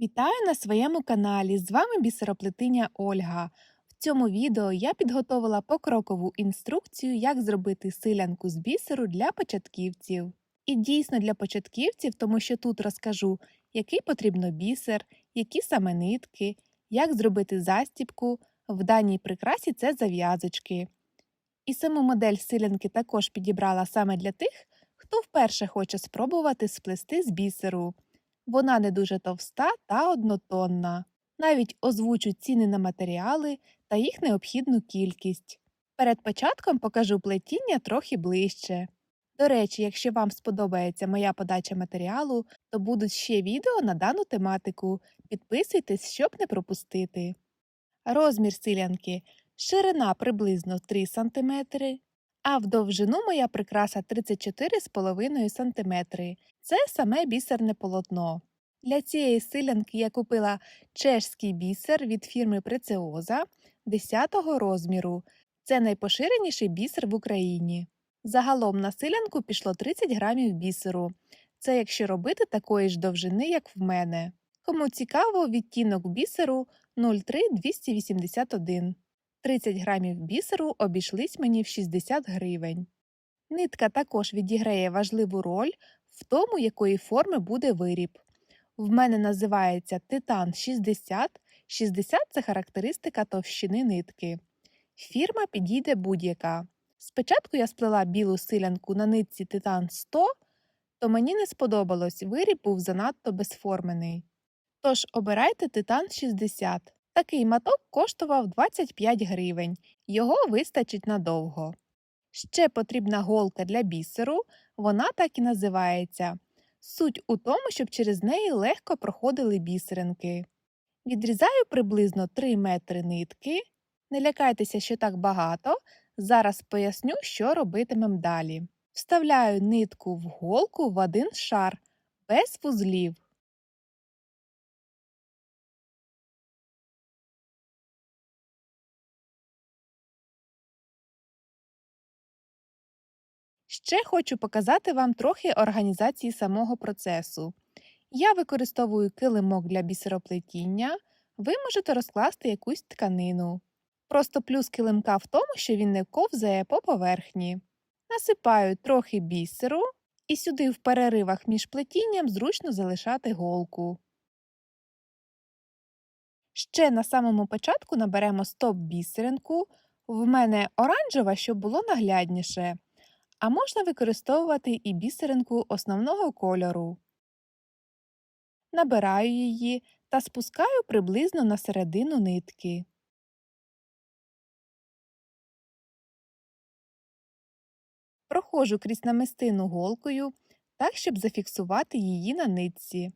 Вітаю на своєму каналі! З вами бісероплетиня Ольга. В цьому відео я підготовила покрокову інструкцію, як зробити силянку з бісеру для початківців. І дійсно для початківців, тому що тут розкажу, який потрібно бісер, які саме нитки, як зробити застібку. В даній прикрасі це зав'язочки. І саму модель силянки також підібрала саме для тих, хто вперше хоче спробувати сплести з бісеру. Вона не дуже товста та однотонна. Навіть озвучу ціни на матеріали та їх необхідну кількість. Перед початком покажу плетіння трохи ближче. До речі, якщо вам сподобається моя подача матеріалу, то будуть ще відео на дану тематику. Підписуйтесь, щоб не пропустити. Розмір силянки ширина приблизно 3 см, а в довжину моя прикраса 34,5 см. Це саме бісерне полотно. Для цієї силянки я купила чешський бісер від фірми Прецеоза 10 розміру. Це найпоширеніший бісер в Україні. Загалом на силянку пішло 30 грамів бісеру. Це якщо робити такої ж довжини, як в мене. Кому цікаво, відтінок бісеру 03281. 30 грамів бісеру обійшлись мені в 60 гривень. Нитка також відіграє важливу роль в тому, якої форми буде виріб. В мене називається Титан 60. 60 це характеристика товщини нитки. Фірма підійде будь-яка. Спочатку я сплела білу силянку на нитці Титан 100, то мені не сподобалось, виріб був занадто безформений. Тож обирайте Титан 60. Такий маток коштував 25 гривень, його вистачить надовго. Ще потрібна голка для бісеру, вона так і називається. Суть у тому, щоб через неї легко проходили бісеринки. Відрізаю приблизно 3 метри нитки. Не лякайтеся, що так багато. Зараз поясню, що робитимем далі. Вставляю нитку в голку в один шар без вузлів. Ще хочу показати вам трохи організації самого процесу. Я використовую килимок для бісероплетіння, ви можете розкласти якусь тканину. Просто плюс килимка в тому, що він не ковзає по поверхні. Насипаю трохи бісеру і сюди в переривах між плетінням зручно залишати голку. Ще на самому початку наберемо стоп-бісеринку. В мене оранжева, щоб було наглядніше. А можна використовувати і бісеринку основного кольору. Набираю її та спускаю приблизно на середину нитки. Проходжу крізь намистину голкою так, щоб зафіксувати її на нитці.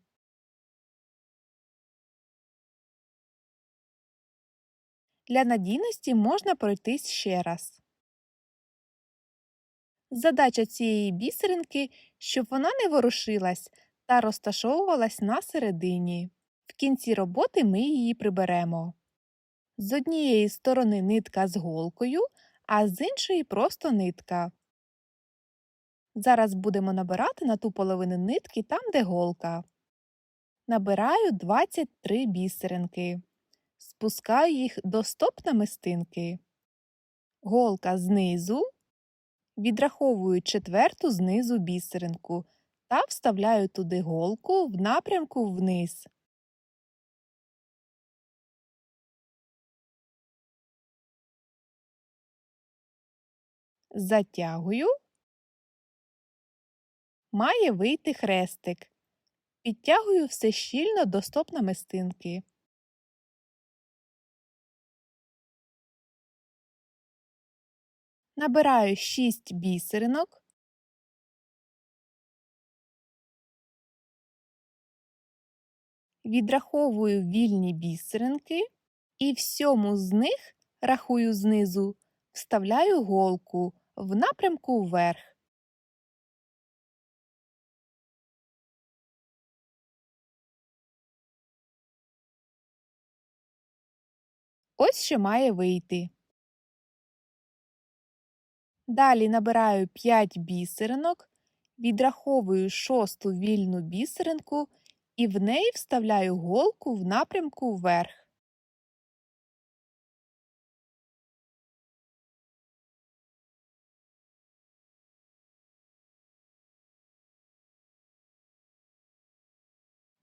Для надійності можна пройтись ще раз. Задача цієї бісеринки, щоб вона не ворушилась та розташовувалась на середині. В кінці роботи ми її приберемо. З однієї сторони нитка з голкою, а з іншої просто нитка. Зараз будемо набирати на ту половину нитки там, де голка. Набираю 23 бісеринки. Спускаю їх до стоп намистинки. Голка знизу Відраховую четверту знизу бісеринку та вставляю туди голку в напрямку вниз. Затягую. Має вийти хрестик. Підтягую все щільно до стоп намистинки. Набираю 6 бісеринок. Відраховую вільні бісеринки і всьому з них, рахую знизу, вставляю голку в напрямку вверх. Ось що має вийти. Далі набираю 5 бісеринок, відраховую шосту вільну бісеринку і в неї вставляю голку в напрямку вверх.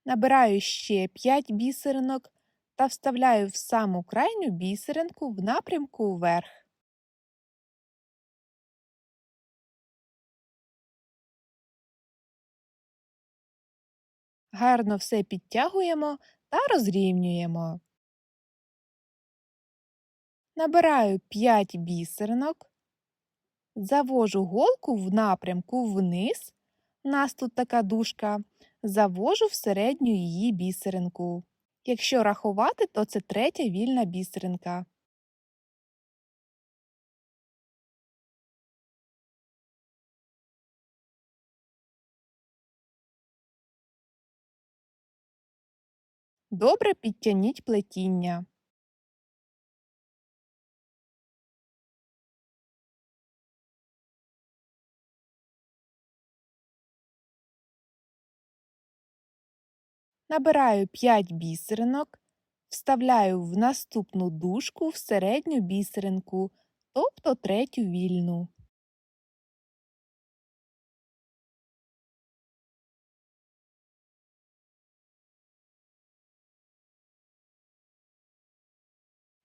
Набираю ще 5 бісеринок та вставляю в саму крайню бісеринку в напрямку вверх. Гарно все підтягуємо та розрівнюємо. Набираю 5 бісеринок, завожу голку в напрямку вниз, у нас тут така дужка, завожу в середню її бісеринку. Якщо рахувати, то це третя вільна бісеринка. Добре підтягніть плетіння. Набираю 5 бісеринок, вставляю в наступну дужку в середню бісеринку, тобто третю вільну.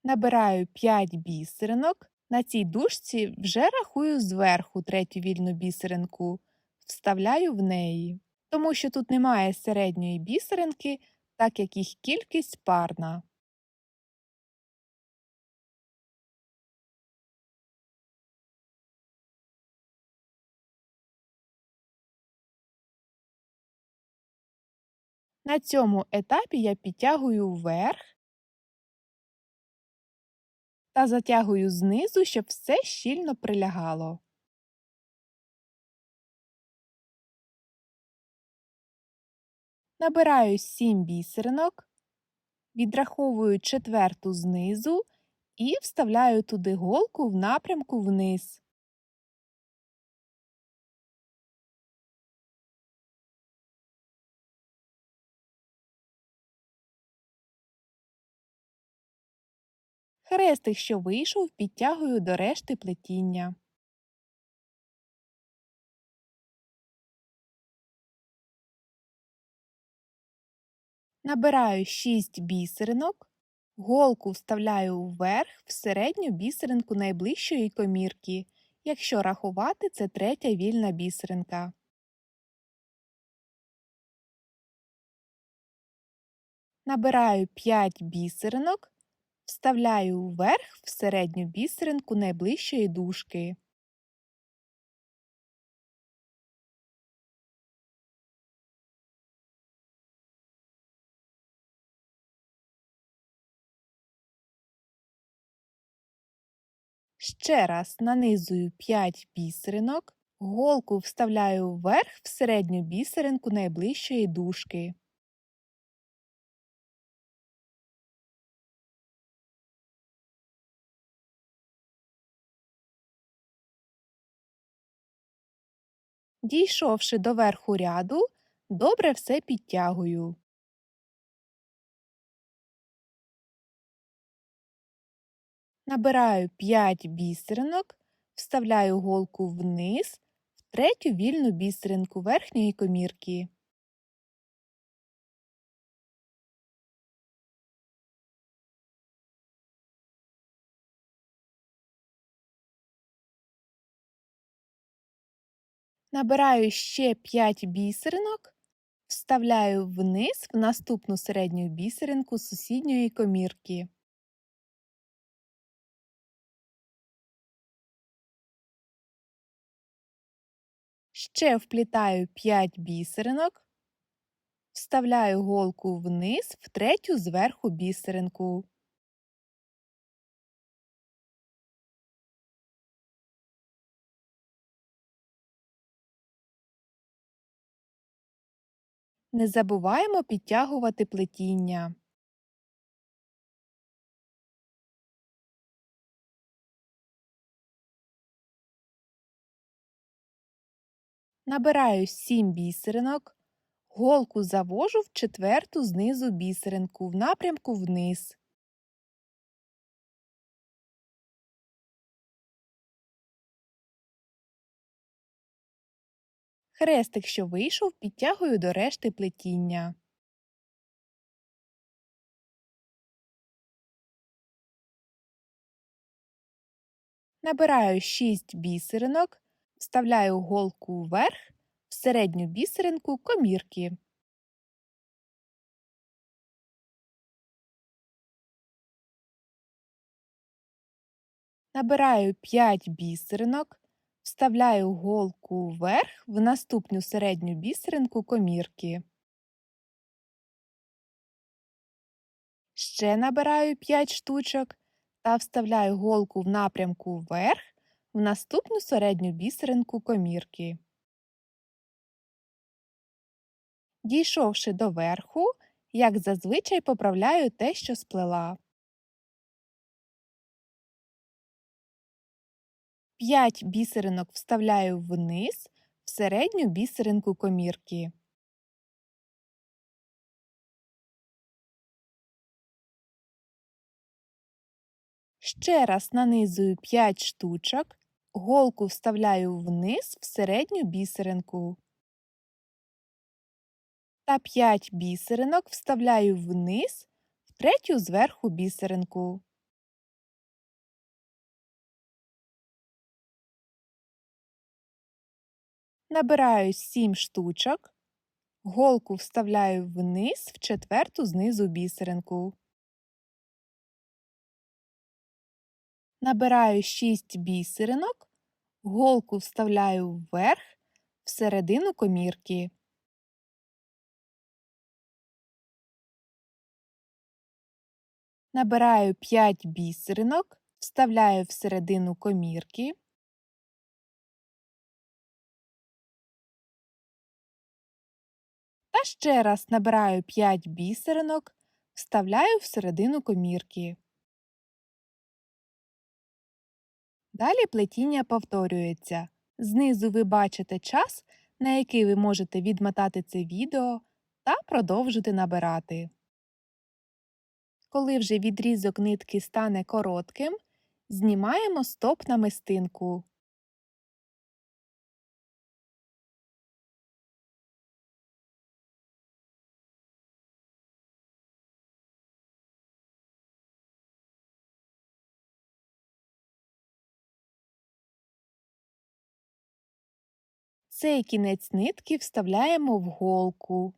Набираю 5 бісеринок. На цій дужці вже рахую зверху третю вільну бісеринку, вставляю в неї, тому що тут немає середньої бісеринки, так як їх кількість парна. На цьому етапі я підтягую вверх та затягую знизу, щоб все щільно прилягало. Набираю 7 бісеринок, відраховую четверту знизу і вставляю туди голку в напрямку вниз. Хрестик, що вийшов, підтягую до решти плетіння. Набираю 6 бісеринок, голку вставляю вверх в середню бісеринку найближчої комірки. Якщо рахувати, це третя вільна бісеринка. Набираю 5 бісеринок, вставляю вверх в середню бісеринку найближчої дужки. Ще раз нанизую 5 бісеринок, голку вставляю вверх в середню бісеринку найближчої дужки. Дійшовши до верху ряду, добре все підтягую. Набираю 5 бісеринок, вставляю голку вниз в третю вільну бісеринку верхньої комірки. Набираю ще 5 бісеринок, вставляю вниз в наступну середню бісеринку сусідньої комірки. Ще вплітаю 5 бісеринок, вставляю голку вниз в третю зверху бісеринку. Не забуваємо підтягувати плетіння. Набираю 7 бісеринок, Голку завожу в четверту знизу бісеринку в напрямку вниз. Хрестик, що вийшов, підтягую до решти плетіння. Набираю 6 бісеринок, вставляю голку вверх, в середню бісеринку комірки. Набираю 5 бісеринок, вставляю голку вверх в наступну середню бісеринку комірки. Ще набираю 5 штучок та вставляю голку в напрямку вверх в наступну середню бісеринку комірки. Дійшовши до верху, як зазвичай поправляю те, що сплела. 5 бісеринок вставляю вниз в середню бісеринку комірки. Ще раз нанизую 5 штучок, голку вставляю вниз в середню бісеринку. Та 5 бісеринок вставляю вниз в третю зверху бісеринку. Набираю 7 штучок, голку вставляю вниз в четверту знизу бісеринку. Набираю 6 бісеринок, голку вставляю вверх в середину комірки. Набираю 5 бісеринок, вставляю в середину комірки. Та ще раз набираю 5 бісеринок, вставляю в середину комірки. Далі плетіння повторюється. Знизу ви бачите час, на який ви можете відмотати це відео та продовжити набирати. Коли вже відрізок нитки стане коротким, знімаємо стоп намистинку. Цей кінець нитки вставляємо в голку.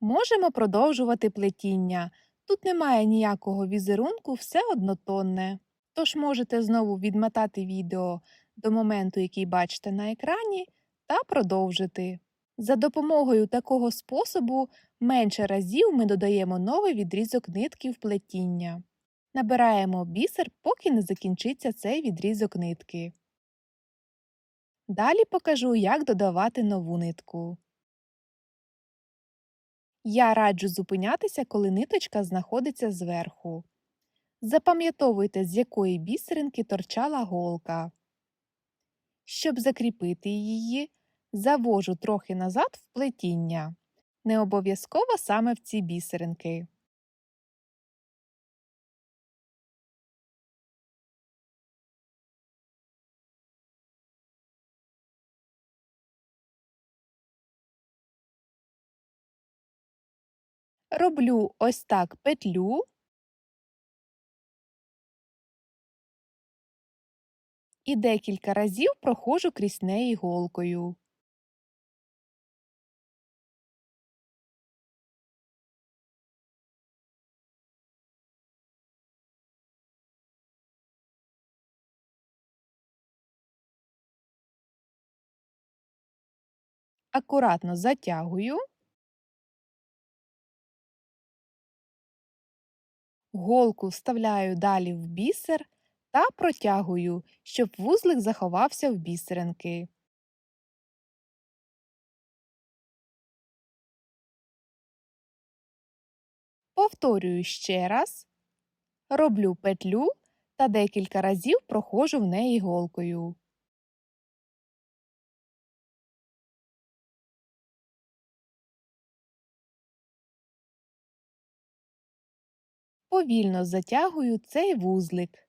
Можемо продовжувати плетіння. Тут немає ніякого візерунку, все однотонне. Тож можете знову відмотати відео до моменту, який бачите на екрані, та продовжити. За допомогою такого способу менше разів ми додаємо новий відрізок нитки в плетіння. Набираємо бісер, поки не закінчиться цей відрізок нитки. Далі покажу, як додавати нову нитку. Я раджу зупинятися, коли ниточка знаходиться зверху. Запам'ятовуйте, з якої бісеринки торчала голка. Щоб закріпити її, завожу трохи назад в плетіння. Не обов'язково саме в ці бісеринки. Роблю ось так петлю. І декілька разів проходжу крізь неї голкою. Акуратно затягую. Голку вставляю далі в бісер та протягую, щоб вузлик заховався в бісеринки. Повторюю ще раз, роблю петлю та декілька разів проходжу в неї голкою. Повільно затягую цей вузлик.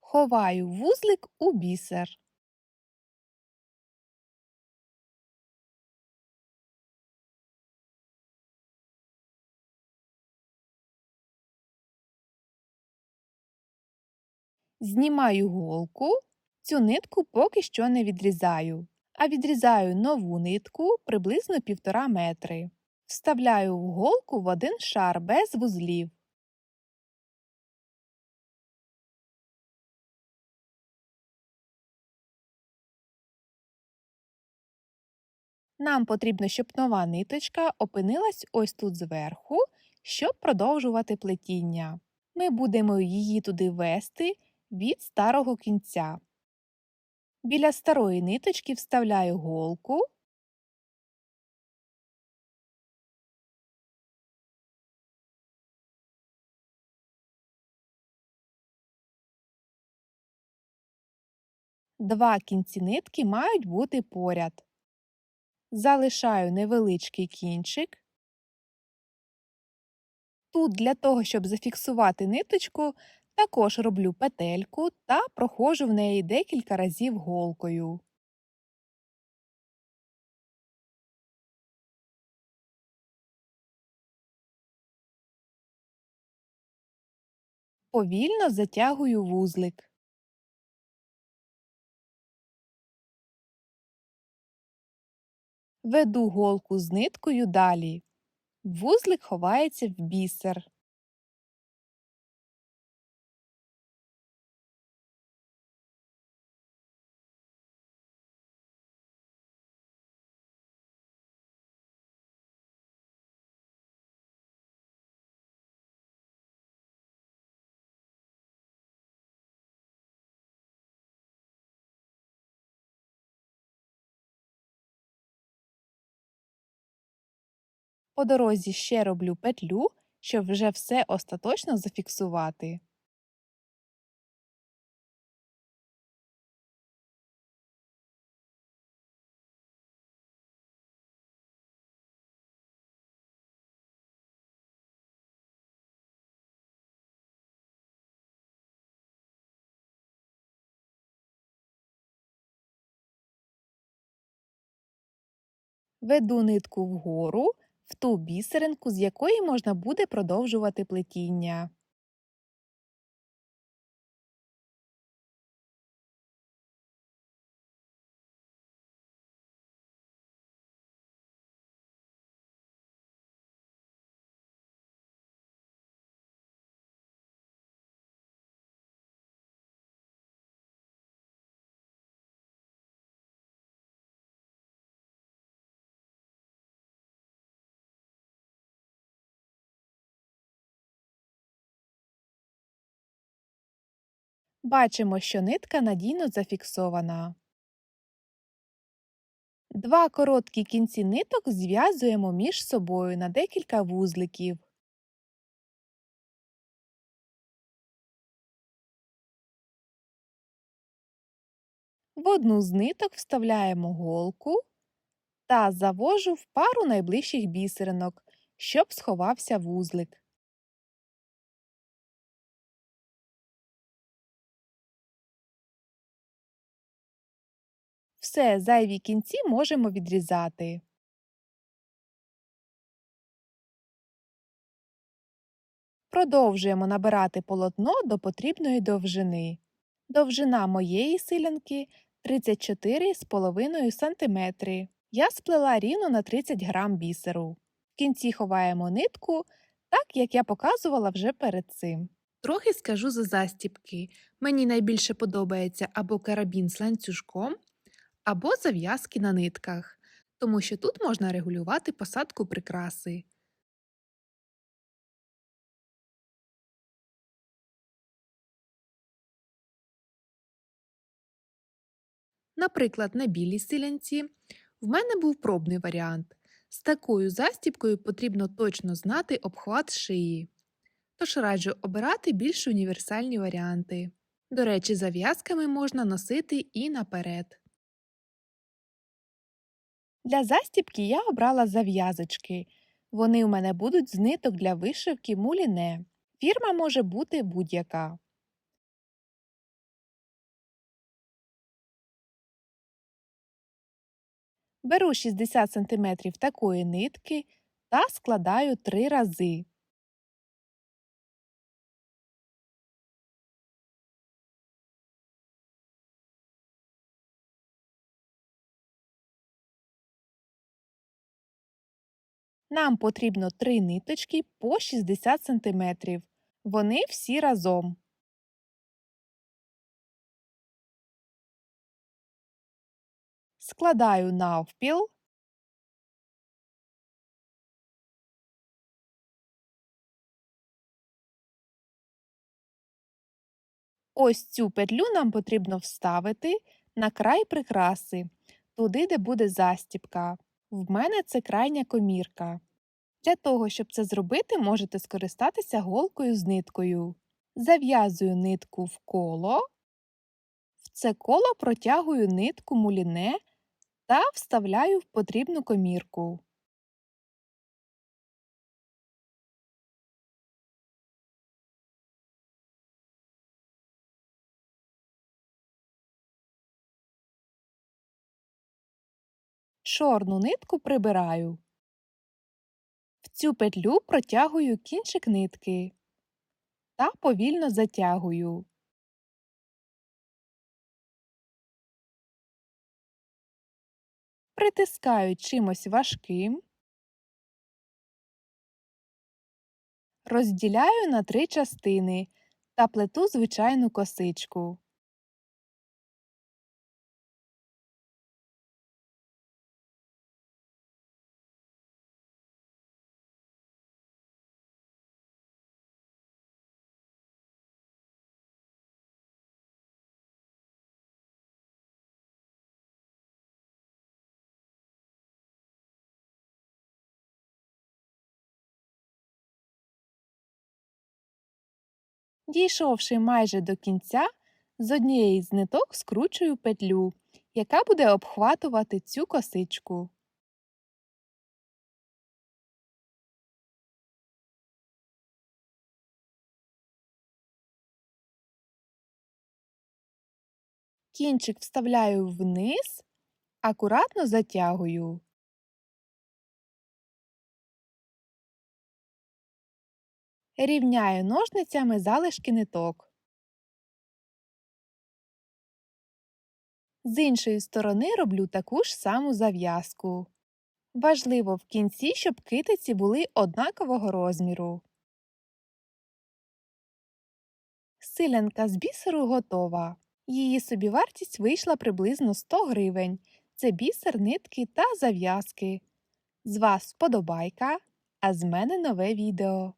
Ховаю вузлик у бісер. Знімаю голку, цю нитку поки що не відрізаю, а відрізаю нову нитку приблизно 1,5 метри. Вставляю в голку в один шар без вузлів. Нам потрібно, щоб нова ниточка опинилась ось тут зверху, щоб продовжувати плетіння. Ми будемо її туди вести від старого кінця. Біля старої ниточки вставляю голку. Два кінці нитки мають бути поряд. Залишаю невеличкий кінчик. Тут для того, щоб зафіксувати ниточку, також роблю петельку та проходжу в неї декілька разів голкою. Повільно затягую вузлик. Веду голку з ниткою далі. Вузлик ховається в бісер. По дорозі ще роблю петлю, щоб вже все остаточно зафіксувати. Веду нитку вгору в ту бісеринку, з якої можна буде продовжувати плетіння. Бачимо, що нитка надійно зафіксована. Два короткі кінці ниток зв'язуємо між собою на декілька вузликів. В одну з ниток вставляємо голку та завожу в пару найближчих бісеринок, щоб сховався вузлик. Все, зайві кінці можемо відрізати. Продовжуємо набирати полотно до потрібної довжини. Довжина моєї силянки 34,5 см. Я сплела рівно на 30 грам бісеру. В кінці ховаємо нитку, так як я показувала вже перед цим. Трохи скажу за застіпки. Мені найбільше подобається або карабін з ланцюжком, або зав'язки на нитках, тому що тут можна регулювати посадку прикраси. Наприклад, на білій силянці в мене був пробний варіант. З такою застібкою потрібно точно знати обхват шиї. Тож раджу обирати більш універсальні варіанти. До речі, зав'язками можна носити і наперед. Для застібки я обрала зав'язочки. Вони у мене будуть з ниток для вишивки муліне. Фірма може бути будь-яка. Беру 60 см такої нитки та складаю три рази. Нам потрібно три ниточки по 60 см. Вони всі разом. Складаю навпіл. Ось цю петлю нам потрібно вставити на край прикраси, туди, де буде застібка. В мене це крайня комірка. Для того, щоб це зробити, можете скористатися голкою з ниткою. Зав'язую нитку в коло, в це коло протягую нитку муліне та вставляю в потрібну комірку. Чорну нитку прибираю. В цю петлю протягую кінчик нитки та повільно затягую. Притискаю чимось важким. Розділяю на три частини та плету звичайну косичку. Дійшовши майже до кінця, з однієї з ниток скручую петлю, яка буде обхватувати цю косичку. Кінчик вставляю вниз, акуратно затягую. Рівняю ножницями залишки ниток. З іншої сторони роблю таку ж саму зав'язку. Важливо в кінці, щоб китиці були однакового розміру. Силянка з бісеру готова. Її собівартість вийшла приблизно 100 гривень. Це бісер, нитки та зав'язки. З вас вподобайка, а з мене нове відео.